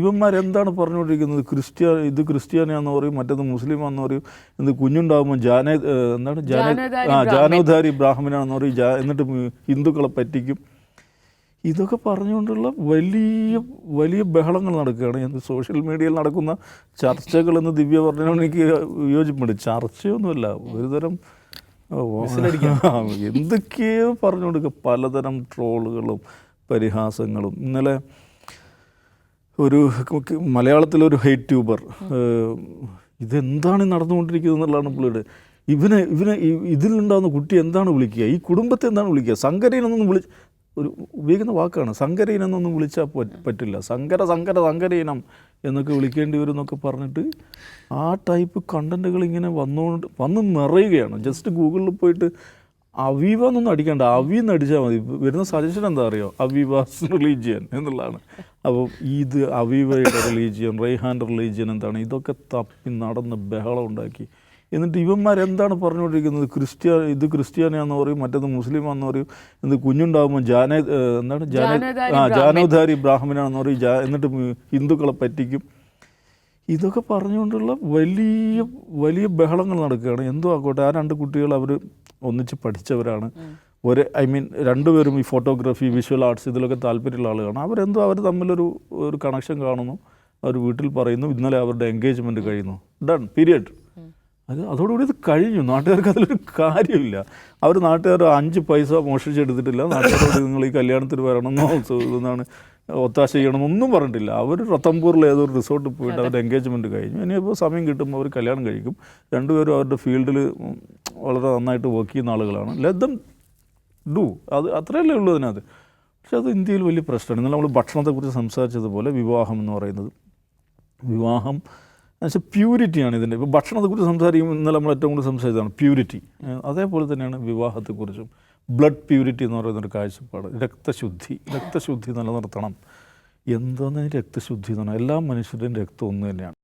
ഇവന്മാരെന്താണ് പറഞ്ഞുകൊണ്ടിരിക്കുന്നത്? ക്രിസ്ത്യ ഇത് ക്രിസ്ത്യാനിയാന്ന് പറയും മറ്റേത് മുസ്ലിമാന്ന് പറയും എന്ത് കുഞ്ഞുണ്ടാകുമ്പോൾ ജാന എന്താണ്? ജാന ജാനധാരി ആ ജാനോധാരി ബ്രാഹ്മണാണെന്ന് പറയും ജാ എന്നിട്ട് ഹിന്ദുക്കളെ പറ്റിക്കും. ഇതൊക്കെ പറഞ്ഞുകൊണ്ടുള്ള വലിയ വലിയ ബഹളങ്ങൾ നടക്കുകയാണ്. എന്ത് സോഷ്യൽ മീഡിയയിൽ നടക്കുന്ന ചർച്ചകൾ എന്ന് ദിവ്യ പറഞ്ഞതിനോട് എനിക്ക് യോജിപ്പുണ്ട് ചർച്ചയൊന്നുമല്ല ഒരുതരം എന്തൊക്കെയോ പറഞ്ഞു കൊടുക്കുക പലതരം ട്രോളുകളും പരിഹാസങ്ങളും. ഇന്നലെ ഒരു മലയാളത്തിലൊരു ഹെയ്റ്റ് ട്യൂബർ ഇതെന്താണ് നടന്നുകൊണ്ടിരിക്കുന്നത് എന്നുള്ളതാണ് പുള്ളിയുടെ. ഇവനെ ഇവനെ ഇതിലുണ്ടാകുന്ന കുട്ടി എന്താണ് വിളിക്കുക? ഈ കുടുംബത്തെ എന്താണ് വിളിക്കുക? സങ്കരയിനൊന്നും വിളി ഒരു ഉപയോഗിക്കുന്ന വാക്കാണ്. സങ്കരയിനെന്നൊന്നും വിളിച്ചാൽ പറ്റില്ല. സങ്കര സങ്കര സങ്കരയിനം എന്നൊക്കെ വിളിക്കേണ്ടി വരും എന്നൊക്കെ പറഞ്ഞിട്ട് ആ ടൈപ്പ് കണ്ടന്റുകൾ ഇങ്ങനെ വന്നുകൊണ്ട് വന്ന് നിറയുകയാണ്. ജസ്റ്റ് ഗൂഗിളിൽ പോയിട്ട് അവീവ എന്നൊന്നും അടിക്കണ്ട. അവി എന്ന് അടിച്ചാൽ മതി. വരുന്ന സജഷൻ എന്താ അറിയോ? അവീവാസ് റിലീജിയൻ എന്നുള്ളതാണ്. അപ്പോൾ ഇത് അവീവയുടെ റിലീജിയൻ റൈഹാന്റെ റിലീജിയൻ എന്താണ്? ഇതൊക്കെ തപ്പി നടന്ന് ബഹളം ഉണ്ടാക്കി. എന്നിട്ട് ഇവന്മാരെന്താണ് പറഞ്ഞുകൊണ്ടിരിക്കുന്നത്? ക്രിസ്ത്യ ഇത് ക്രിസ്ത്യാനിയാന്ന് പറയും മറ്റേത് മുസ്ലിമാന്ന് പറയും. എന്ത് കുഞ്ഞുണ്ടാകുമ്പോൾ ജാന എന്താണ്? ജാന ആ. ജാനോധാരി ബ്രാഹ്മണാണെന്ന് പറയും. ജാ എന്നിട്ട് ഹിന്ദുക്കളെ പറ്റിക്കും. ഇതൊക്കെ പറഞ്ഞുകൊണ്ടുള്ള വലിയ വലിയ ബഹളങ്ങൾ നടക്കുകയാണ്. എന്തോ ആക്കോട്ടെ? ആ രണ്ട് കുട്ടികൾ അവർ ഒന്നിച്ച് പഠിച്ചവരാണ്. ഒരു ഐ മീൻ രണ്ടുപേരും ഈ ഫോട്ടോഗ്രാഫി വിഷ്വൽ ആർട്സ് ഇതിലൊക്കെ താല്പര്യമുള്ള ആളുകളാണ്. അവരെന്തോ അവർ തമ്മിലൊരു ഒരു കണക്ഷൻ കാണുന്നു. അവർ വീട്ടിൽ പറയുന്നു ഇന്നലെ അവരുടെ എൻഗേജ്മെന്റ് കഴിയുന്നു. ഡൺ പീരിയഡ് അത് അതോടുകൂടി ഇത് കഴിഞ്ഞു. നാട്ടുകാർക്ക് അതിലൊരു കാര്യമില്ല. അവർ നാട്ടുകാർ അഞ്ച് പൈസ മോഷിച്ചെടുത്തിട്ടില്ല നാട്ടുകാരോട് നിങ്ങൾ ഈ കല്യാണത്തിന് വരണമെന്നോ എന്നാണ് ഒത്താശ ചെയ്യണമെന്നൊന്നും പറഞ്ഞിട്ടില്ല. അവർ റത്തംപൂറിൽ ഏതൊരു റിസോർട്ടിൽ പോയിട്ട് അവരുടെ എൻഗേജ്മെന്റ് കഴിഞ്ഞു. ഇനിയിപ്പോൾ സമയം കിട്ടുമ്പോൾ അവർ കല്യാണം കഴിക്കും. രണ്ടുപേരും അവരുടെ ഫീൽഡിൽ വളരെ നന്നായിട്ട് വർക്ക് ചെയ്യുന്ന ആളുകളാണ്. ലദ്ദം ഡു. അത് അത്രയല്ലേ ഉള്ളൂ അതിനകത്ത്. പക്ഷെ അത് ഇന്ത്യയിൽ വലിയ പ്രശ്നമാണ്. ഇന്നലെ നമ്മൾ ഭക്ഷണത്തെക്കുറിച്ച് സംസാരിച്ചതുപോലെ വിവാഹം എന്ന് പറയുന്നത്. വിവാഹം എന്നുവെച്ചാൽ പ്യൂരിറ്റിയാണ് ഇതിന്റെ. ഇപ്പോൾ ഭക്ഷണത്തെക്കുറിച്ച് സംസാരിക്കുമ്പോൾ ഇന്നലെ നമ്മൾ ഏറ്റവും കൂടുതൽ സംസാരിച്ചതാണ് പ്യൂരിറ്റി അതേപോലെ തന്നെയാണ് വിവാഹത്തെക്കുറിച്ചും. ബ്ലഡ് പ്യൂരിറ്റി എന്ന് പറയുന്നൊരു കാഴ്ചപ്പാട്. രക്തശുദ്ധി. രക്തശുദ്ധി നിലനിർത്തണം. എന്താണ് രക്തശുദ്ധി എന്ന് പറഞ്ഞാൽ എല്ലാ മനുഷ്യരുടെയും രക്തം ഒന്ന് തന്നെയാണ്.